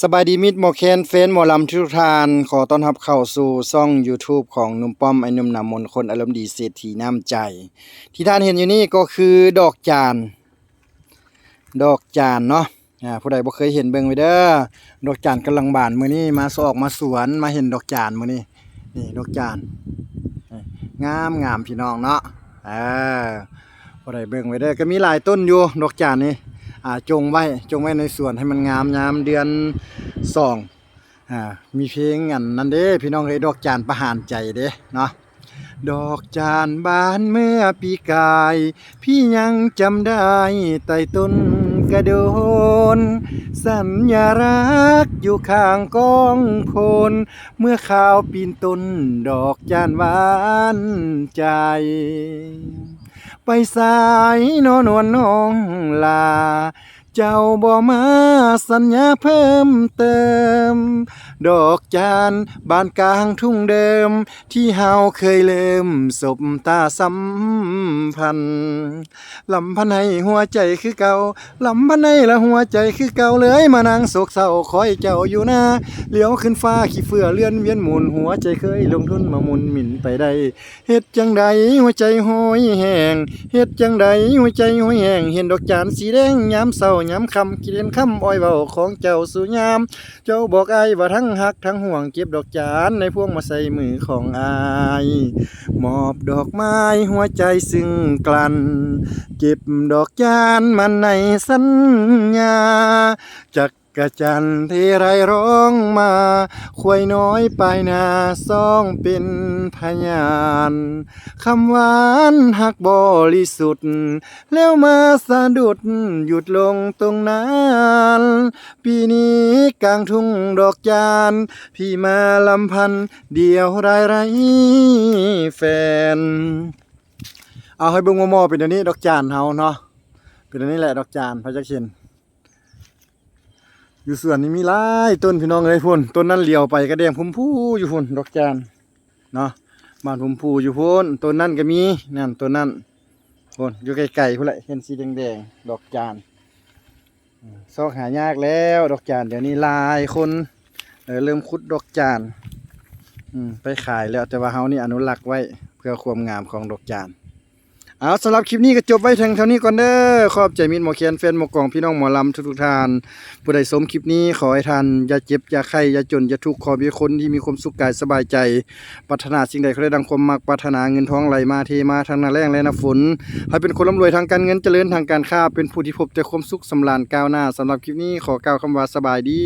สบายดีมิตรหมอแคนเฟนหมอลำทุกทาน ขอต้อนรับเข้าสู่ช่อง YouTube ของนุ่มป้อมไอ้นุ่มนำมนคนอารมณ์ดีเศรษฐีน้ำใจ ที่ท่านเห็นอยู่นี่ก็คือดอกจาน ดอกจานเนาะอ่าผู้ใดบ่เคยเห็นเบิ่งไว้เด้อดอกจานกำลังบานมื้อนี้มาสอกมาสวนมาเห็นดอกจานมื้อนี้นี่ดอกจานงามงามพี่น้องเนาะเออผู้ใดเบิ่งไว้เด้อก็มีหลายต้นอยู่ดอกจานนี่ อ่าจงไว้จงไว้ในสวนให้มันงามยามเดือนสองอ่ามีเพลงอันนั้นเด้พี่น้องเอ้ดอกจานประหารใจเด้เนาะดอกจานบานเมื่อปีกาย พี่ยังจำได้ใต้ต้นกระโดน สัญญารักอยู่ข้างกองโพนเมื่อข้าวปีนต้นดอกจานหวานใจ ไปสายนอนวลน้องลา เจ้าบ่มาสัญญาเพิ่มเติม ดอกจานบานกลางทุ่งเดิม ที่เฮาเคยเริ่มสบตาสัมพันธ์ลำพันให้หัวใจคือเก่าลำพันให้ละหัวใจคือเก่าเลยมานังโศกเศร้าคอยเจ้าอยู่หน้าเลี้ยวขึ้นฟ้าขี้เฟื่อเลื่อนเวียนหมุนหัวใจเคยลงทุนมาหมุนหมิ่นไปได้เฮ็ดจังใดหัวใจห้อยแห้งเฮ็ดจังใดหัวใจห้อยแห้งเห็นดอกจานสีแดงยามเศร้ายามค่ำกิเห็นคำอ้อยเบาของเจ้าสุยาม เจ้าบอกไอ้ว่าทั้งหักทั้งห่วงเก็บดอกจานในพวงมาใส่มือของอายมอบดอกไม้หัวใจซึ่งกลั่น เก็บดอกจานมันในสัญญาจาก กระจันที่ไรร้องมาควายน้อยปลายนาซ่องเป็นพยานคำหวานหักบริสุทธิ์ แล้วมาสะดุดหยุดลงตรงนั้นปีนี้กลางทุ่งดอกจานพี่มาลำพันเดียวไรไรแฟน เอาให้เบิ่งมอๆเป็นอันนี้ดอกจานเฮาเนาะเป็นอันนี้แหละดอกจานพระเจักชิน อยู่ส่วนนี้มีหลายต้นพี่น้องเอ้ยพุ่นต้นนั้นเลี้ยวไปก็แดงพุ่มพูอยู่พุ่นดอกจานเนาะบ้านพุ่มพูอยู่พุ่นต้นนั้นก็มีนั่นต้นนั้นพุ่นอยู่ไกลๆพุ่นละเห็นสีแดงๆดอกจานซอกหายากแล้วดอกจานเดี๋ยวนี้ลายคนเเริ่มขุดดอกจานไปขายแล้วแต่ว่าเฮานี่อนุรักษ์ไว้เพื่อความงามของดอกจาน เอาสำหรับคลิปนี้ก็จบไว้เพียงเท่านี้ก่อนเด้อขอบใจมิตรหมอเคียนแฟนหมอกองพี่น้องหมอลำทุกๆท่านผู้ใดสมคลิปนี้ขอให้ท่านอย่าเจ็บอย่าไข้อย่าจนอย่าทุกข์ขอมีคนที่มีความสุขกายสบายใจปรารถนาสิ่งใดขอได้ดังความมักปรารถนาเงินทองไหลมาเทมาทางนาแรงและนาฝนให้เป็นคนร่ำรวยทางการเงินเจริญทางการค้าเป็นผู้ที่พบแต่ความสุขสำราญก้าวหน้าสำหรับคลิปนี้ขอกล่าวคำว่าสบายดี